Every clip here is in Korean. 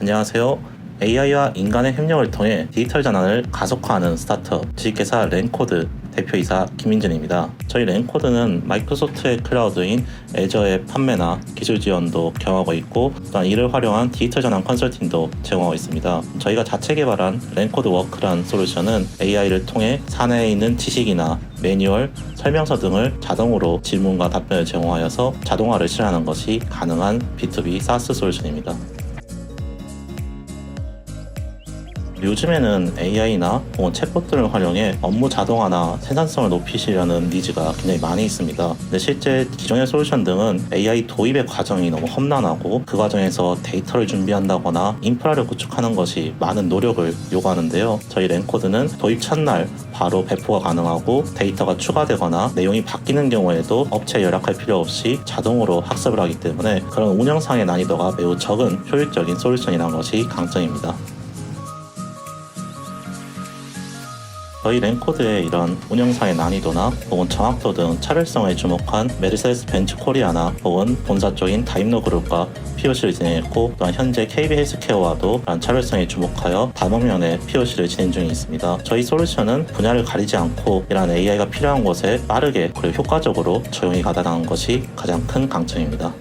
안녕하세요. AI와 인간의 협력을 통해 디지털 전환을 가속화하는 스타트업 주식회사 랜코드 대표이사 김민준입니다. 저희 랜코드는 마이크로소프트의 클라우드인 애저의 판매나 기술 지원도 경하고 있고 또한 이를 활용한 디지털 전환 컨설팅도 제공하고 있습니다. 저희가 자체 개발한 랜코드 워크란 솔루션은 AI를 통해 사내에 있는 지식이나 매뉴얼, 설명서 등을 자동으로 질문과 답변을 제공하여서 자동화를 실현하는 것이 가능한 B2B SaaS 솔루션입니다. 요즘에는 AI나 혹은 챗봇들을 활용해 업무 자동화나 생산성을 높이시려는 니즈가 굉장히 많이 있습니다. 근데 실제 기존의 솔루션 등은 AI 도입의 과정이 너무 험난하고 그 과정에서 데이터를 준비한다거나 인프라를 구축하는 것이 많은 노력을 요구하는데요. 저희 랜코드는 도입 첫날 바로 배포가 가능하고 데이터가 추가되거나 내용이 바뀌는 경우에도 업체에 연락할 필요 없이 자동으로 학습을 하기 때문에 그런 운영상의 난이도가 매우 적은 효율적인 솔루션이라는 것이 강점입니다. 저희 랜코드의 이런 운영상의 난이도나 혹은 정확도 등 차별성에 주목한 메르세스 벤츠 코리아나 혹은 본사 쪽인 다임러 그룹과 POC를 진행했고 또한 현재 KB 헬스케어와도 이런 차별성에 주목하여 다방면의 POC를 진행 중에 있습니다. 저희 솔루션은 분야를 가리지 않고 이러한 AI가 필요한 곳에 빠르게 그리고 효과적으로 적용이 가능한 것이 가장 큰 강점입니다.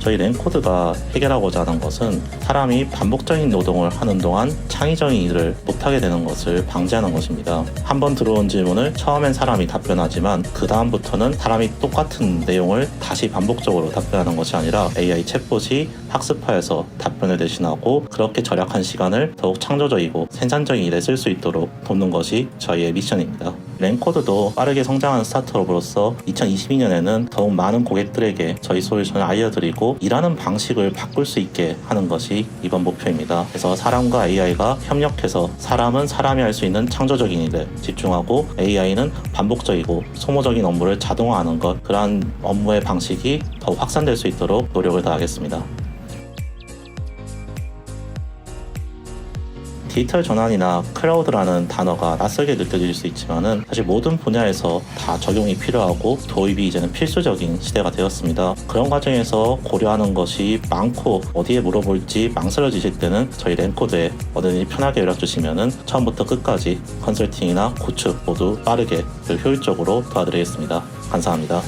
저희 랜코드가 해결하고자 하는 것은 사람이 반복적인 노동을 하는 동안 창의적인 일을 못하게 되는 것을 방지하는 것입니다. 한번 들어온 질문을 처음엔 사람이 답변하지만 그 다음부터는 사람이 똑같은 내용을 다시 반복적으로 답변하는 것이 아니라 AI 챗봇이 학습하여서 답변을 대신하고 그렇게 절약한 시간을 더욱 창조적이고 생산적인 일에 쓸 수 있도록 돕는 것이 저희의 미션입니다. 랜코드도 빠르게 성장하는 스타트업으로서 2022년에는 더욱 많은 고객들에게 저희 솔루션을 알려드리고 일하는 방식을 바꿀 수 있게 하는 것이 이번 목표입니다. 그래서 사람과 AI가 협력해서 사람은 사람이 할 수 있는 창조적인 일에 집중하고 AI는 반복적이고 소모적인 업무를 자동화하는 것 그러한 업무의 방식이 더욱 확산될 수 있도록 노력을 다하겠습니다. 디지털 전환이나 클라우드라는 단어가 낯설게 느껴질 수 있지만은 사실 모든 분야에서 다 적용이 필요하고 도입이 이제는 필수적인 시대가 되었습니다. 그런 과정에서 고려하는 것이 많고 어디에 물어볼지 망설여지실 때는 저희 랜코드에 언제든지 편하게 연락 주시면은 처음부터 끝까지 컨설팅이나 구축 모두 빠르게 효율적으로 도와드리겠습니다. 감사합니다.